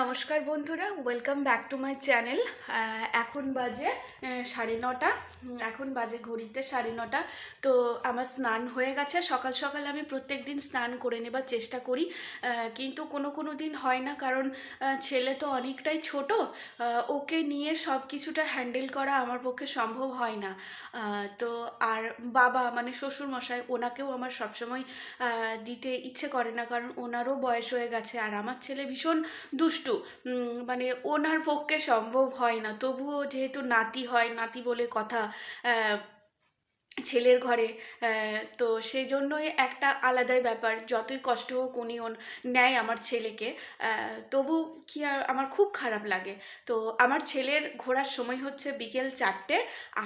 নমস্কার বন্ধুরা welcome back to my channel এখন বাজে সাড়ে নটা। এখন বাজে ঘড়িতে সাড়ে নটা। তো আমার স্নান হয়ে গেছে। সকাল সকাল আমি প্রত্যেক দিন স্নান করে নেবার চেষ্টা করি। কিন্তু কোনো কোনো দিন হয় না, কারণ ছেলে তো অনেকটাই ছোট। ওকে নিয়ে সব কিছুটা হ্যান্ডেল করা আমার পক্ষে সম্ভব হয় না। তো আর বাবা মানে শ্বশুরমশাই ওনাকেও আমার সবসময় দিতে ইচ্ছে করে না, কারণ ওনারও বয়স হয়ে গেছে। আর আমার ছেলে ভীষণ দুষ্টু। উম, মানে ওনার পক্ষে সম্ভব হয় না। তবুও যেহেতু নাতি হয় নাতি বলে কথা ছেলের ঘরে তো সেই জন্যই একটা আলাদাই ব্যাপার। যতই কষ্ট হোক উনি নেয় আমার ছেলেকে তবু কি আর আমার খুব খারাপ লাগে। তো আমার ছেলের ঘোরার সময় হচ্ছে বিকেল চারটে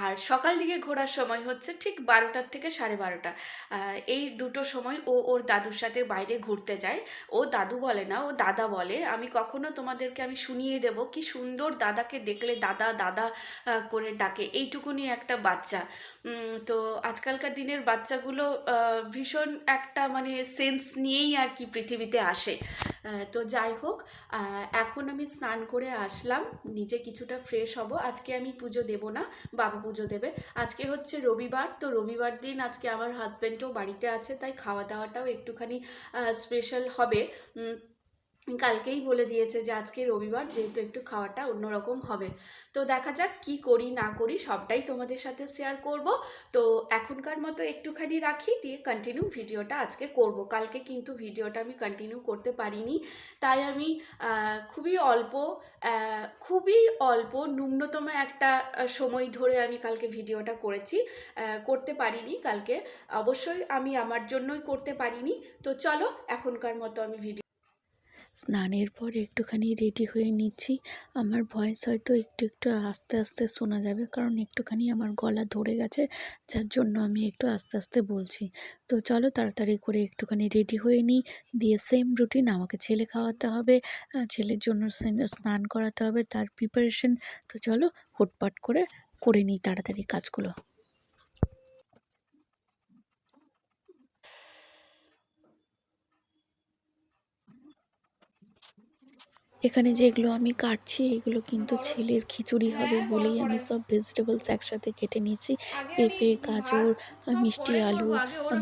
আর সকাল দিকে ঘোরার সময় হচ্ছে ঠিক বারোটার থেকে সাড়ে বারোটা। এই দুটো সময় ও ওর দাদুর সাথে বাইরে ঘুরতে যায়। ও দাদু বলে না, ও দাদা বলে, আমি কখনো তোমাদেরকে আমি শুনিয়ে দেব। কি সুন্দর দাদাকে দেখলে দাদা দাদা করে ডাকে। এইটুকুনি একটা বাচ্চা। তো আজকালকার দিনের বাচ্চাগুলো ভীষণ একটা মানে সেন্স নিয়েই আর কি পৃথিবীতে আসে। তো যাই হোক এখন আমি স্নান করে আসলাম, নিজে কিছুটা ফ্রেশ হব। আজকে আমি পুজো দেব না, বাবা পুজো দেবে। আজকে হচ্ছে রবিবার, তো রবিবার দিন আজকে আমার হাজব্যান্ডও বাড়িতে আছে, তাই খাওয়া দাওয়াটাও একটুখানি স্পেশাল হবে। কালকেই বলে দিয়েছে যে আজকে রবিবার যেহেতু একটু খাওয়াটা অন্যরকম হবে। তো দেখা যাক কি করি, না করি, সবটাই তোমাদের সাথে শেয়ার করব। তো এখনকার মতো একটুখানি রাখি, দিয়ে কন্টিনিউ ভিডিওটা আজকে করব। কালকে কিন্তু ভিডিওটা আমি কন্টিনিউ করতে পারিনি। তাই আমি খুবই অল্প খুবই অল্প, ন্যূনতম একটা সময় ধরে আমি কালকে ভিডিওটা করেছি। করতে পারিনি কালকে। অবশ্যই আমি আমার জন্যই করতে পারিনি। তো চলো, এখনকার মতো আমি ভিডিও স্নানের পর একটুখানি রেডি হয়ে নিচ্ছি। আমার ভয়েস হয়তো একটু একটু আস্তে আস্তে শোনা যাবে, কারণ একটুখানি আমার গলা ধরে গেছে, যার জন্য আমি একটু আস্তে আস্তে বলছি। তো চলো তাড়াতাড়ি করে একটুখানি রেডি হয়ে নিই, দিয়ে সেম রুটিন আমাকে ছেলে খাওয়াতে হবে ছেলের জন্য স্নান- করাতে হবে, তার প্রিপারেশন তো চলো, হুটপাট করে করে নিই তাড়াতাড়ি কাজগুলো। এখানে যেগুলো আমি কাটছি, এগুলো কিন্তু ছেলের খিচুড়ি হবে বলেই আমি সব ভেজিটেবলস একসাথে কেটে নিয়েছি। পেঁপে, গাজর, মিষ্টি, আলু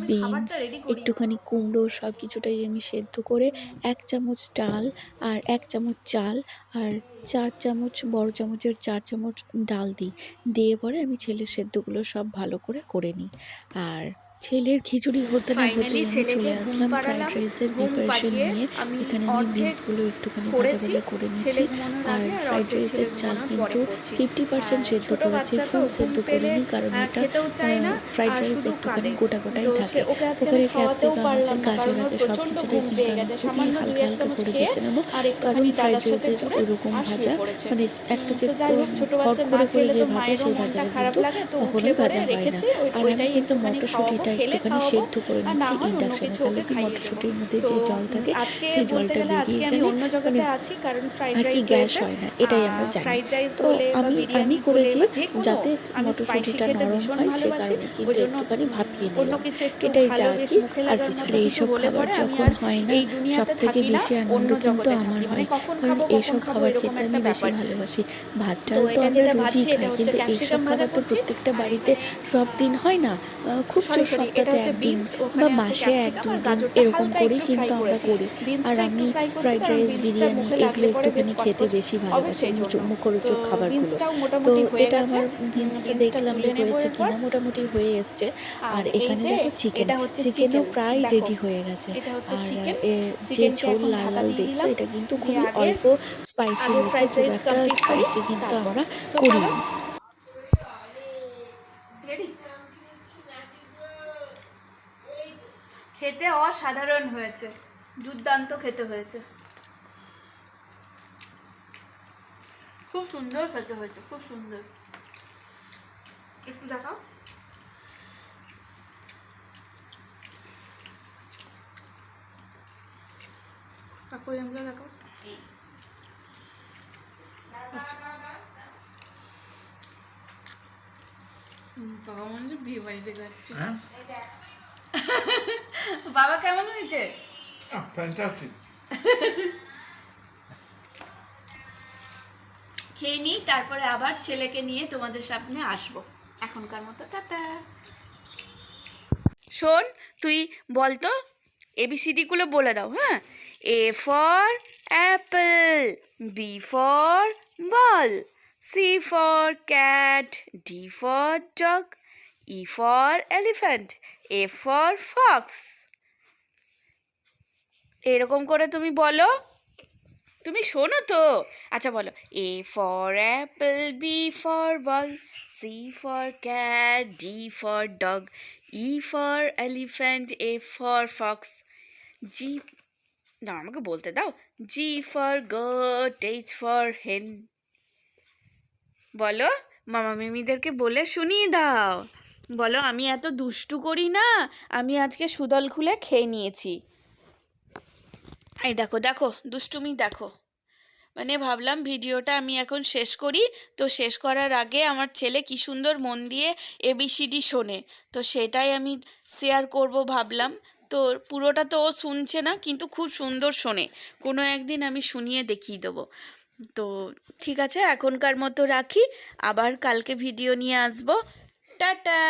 বিনস একটুখানি কুমড়ো সব কিছুটাই আমি সেদ্ধ করে এক চামচ ডাল আর এক চামচ চাল আর চার চামচ, বড় চামচের চার চামচ ডাল দিই। দিয়ে পরে আমি ছেলের সেদ্ধগুলো সব ভালো করে করে নিই। আর ছেলের খিচুড়ি হতে না হতেই আমি চলে আসলাম ফ্রাইড। রাইসের প্রিপারেশন নিয়ে। এখানে আমি বিনসগুলো একটুখানি ভাজা ভাজা করে নিচ্ছি। আর ফ্রাইড রাইসের চাল কিন্তু ফিফটি পার্সেন্ট আর সেদ্ধ করেছি ফুল সেদ্ধ করিনি কারণ এটা ফ্রাইড রাইস একটুখানি। গোটা গোটাই থাকে। ওখানে ক্যাপসিকাম আছে গাজর আছে সব কিছুটাই কিন্তু আমি খুবই হালকা হালকা করে বেছে নেব। কারণ ফ্রাইড রাইসের ঘুরে ওইরকম ভাজা মানে একটা যে না করে করে যে ভাজা সেই ভাজাটা কিন্তু লাগে, কখনোই ভাজা হয় না আর আমি কিন্তু মটরশুঁটিটা খেলে একটুখানি সেদ্ধ করে নিচ্ছি ইন্ডাকশনে তাহলে কি মটরশুঁটির মধ্যে যে জল থাকে সেই জলটা বেরিয়ে গেলে অন্য মানে আছি কারণ আর কি গ্যাস হয় না এটাই আমরা জানি। তো আমি আমি করেছি যাতে মটরশুঁটিটা নরম হয় সে কারণে কিন্তু একটুখানি ভাপিয়ে নিলাম এটাই যা আর কি। আর কিছু এইসব খাবার যখন হয় না সব থেকে বেশি আনন্দ কিন্তু আমার মানে হয় কারণ এইসব খাবার খেতে আমি বেশি ভালোবাসি। ভাত তো ডাল তো এটা আমরা এটা খাই কিন্তু এইসব খাবার তো প্রত্যেকটা বাড়িতে সব দিন হয় না খুব এটা সপ্তাহে একদিন বা মাসে এক দুই দিন এরকম করেই কিন্তু আমরা করি। আর আমি ফ্রাইড রাইস বিরিয়ানি এগুলো লাগলে একটুখানি খেতে বেশি ভালোবাসি। মুখরোচক তো খাবারগুলো তো এটা আমার বিনসটা দেখলাম যে হয়েছে কিনা মোটামুটি হয়ে এসছে। আর এখানে দেখো চিকেন চিকেনও প্রায় রেডি হয়ে গেছে। আর যে ঝোল লাল লাল দেখছ এটা কিন্তু খুবই অল্প স্পাইসি হয়েছে খুব একটা স্পাইসি কিন্তু আমরা করি চলো। না Ready? খেতে অসাধারণ হয়েছে। দুর্দান্ত খেতে হয়েছে। খুব সুন্দর খেতে হয়েছে খুব সুন্দর। একটু দেখাও। কাকু এমগুলো দেখাও। হুম, বাবা মনে হচ্ছে বিয়ে বাড়িতে যাচ্ছে? বাবা কেমন হয়েছে? fantastic. খেয়ে নিই তারপরে আবার ছেলেকে নিয়ে তোমাদের সামনে আসব। এখনকার মতো টাটা। শোন তুই বল তো এবিসিডিগুলো বলে দাও হ্যাঁ? A for apple B for ball C for cat D for dog E for elephant A for fox এরকম করে তুমি বলো। তুমি শোনো তো। আচ্ছা বলো। A for apple B for ball C for cat D for dog E for elephant A for fox জি না, আমাকে বলতে দাও। G for goat H for hen বলো। মামা মিমিদেরকে বলে শুনিয়ে দাও। বলো, আমি এত দুষ্টু করি না, আমি আজকে সুদল খুলে খেয়ে নিয়েছি। এই দেখো দেখো, দুষ্টুমি দেখো। মানে ভাবলাম ভিডিওটা আমি এখন শেষ করি, তো শেষ করার আগে আমার ছেলে কি সুন্দর মন দিয়ে এবিসিডি শোনে, তো সেটাই আমি শেয়ার করব ভাবলাম। তো পুরোটা তো ও শুনছে না, কিন্তু খুব সুন্দর শোনে। কোনো একদিন আমি শুনিয়ে দেখিয়ে দেবো। তো ঠিক আছে, এখনকার মতো রাখি, আবার কালকে ভিডিও নিয়ে আসব। টাটা।